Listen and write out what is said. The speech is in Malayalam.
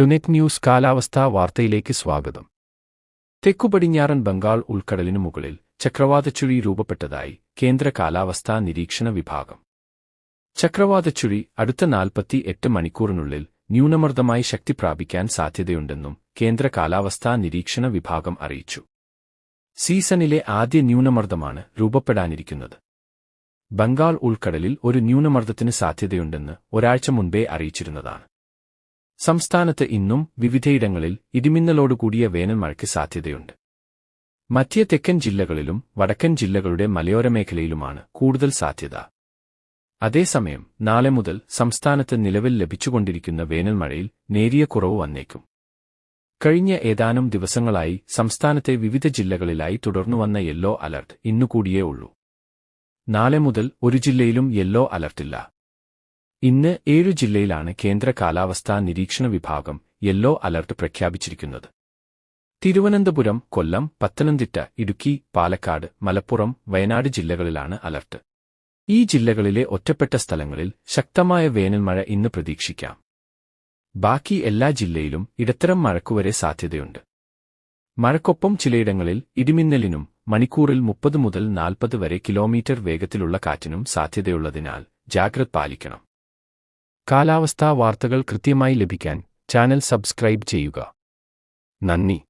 ടുനെറ്റ് ന്യൂസ് കാലാവസ്ഥാ വാർത്തയിലേക്ക് സ്വാഗതം. തെക്കുപടിഞ്ഞാറൻ ബംഗാൾ ഉൾക്കടലിനു മുകളിൽ ചക്രവാതച്ചുഴി രൂപപ്പെട്ടതായി കേന്ദ്ര കാലാവസ്ഥാ നിരീക്ഷണ വിഭാഗം. ചക്രവാതച്ചുഴി അടുത്ത നാൽപ്പത്തി എട്ട് മണിക്കൂറിനുള്ളിൽ ന്യൂനമർദ്ദമായി ശക്തി പ്രാപിക്കാൻ സാധ്യതയുണ്ടെന്നും കേന്ദ്ര കാലാവസ്ഥാ നിരീക്ഷണ വിഭാഗം അറിയിച്ചു. സീസണിലെ ആദ്യ ന്യൂനമർദ്ദമാണ് രൂപപ്പെടാനിരിക്കുന്നത്. ബംഗാൾ ഉൾക്കടലിൽ ഒരു ന്യൂനമർദ്ദത്തിന് സാധ്യതയുണ്ടെന്ന് ഒരാഴ്ച മുൻപേ അറിയിച്ചിരുന്നതാണ്. സംസ്ഥാനത്ത് ഇന്നും വിവിധയിടങ്ങളിൽ ഇടിമിന്നലോടുകൂടിയ വേനൽമഴയ്ക്ക് സാധ്യതയുണ്ട്. മധ്യ തെക്കൻ ജില്ലകളിലും വടക്കൻ ജില്ലകളുടെ മലയോര മേഖലയിലുമാണ് കൂടുതൽ സാധ്യത. അതേസമയം നാളെ മുതൽ സംസ്ഥാനത്ത് നിലവിൽ ലഭിച്ചുകൊണ്ടിരിക്കുന്ന വേനൽമഴയിൽ നേരിയ കുറവ് വന്നേക്കും. കഴിഞ്ഞ ഏതാനും ദിവസങ്ങളായി സംസ്ഥാനത്തെ വിവിധ ജില്ലകളിലായി തുടർന്നുവന്ന യെല്ലോ അലർട്ട് ഇന്നുകൂടിയേ ഉള്ളൂ. നാളെ മുതൽ ഒരു ജില്ലയിലും യെല്ലോ അലർട്ടില്ല ഇന്ന് ഏഴു ജില്ലയിലാണ് കേന്ദ്ര കാലാവസ്ഥാ നിരീക്ഷണ വിഭാഗം യെല്ലോ അലർട്ട് പ്രഖ്യാപിച്ചിരിക്കുന്നത്. തിരുവനന്തപുരം കൊല്ലം പത്തനംതിട്ട ഇടുക്കി പാലക്കാട് മലപ്പുറം വയനാട് ജില്ലകളിലാണ് അലർട്ട്. ഈ ജില്ലകളിലെ ഒറ്റപ്പെട്ട സ്ഥലങ്ങളിൽ ശക്തമായ വേനൽമഴ ഇന്ന് പ്രതീക്ഷിക്കാം. ബാക്കി എല്ലാ ജില്ലയിലും ഇടത്തരം മഴക്കുവരെ സാധ്യതയുണ്ട്. മഴക്കൊപ്പം ചിലയിടങ്ങളിൽ ഇടിമിന്നലിനും മണിക്കൂറിൽ മുപ്പത് മുതൽ നാൽപ്പത് വരെ കിലോമീറ്റർ വേഗത്തിലുള്ള കാറ്റിനും സാധ്യതയുള്ളതിനാൽ ജാഗ്രത പാലിക്കണം. കാലാവസ്ഥാ വാർത്തകൾ കൃത്യമായി ലഭിക്കാൻ ചാനൽ സബ്സ്ക്രൈബ് ചെയ്യുക. നന്ദി.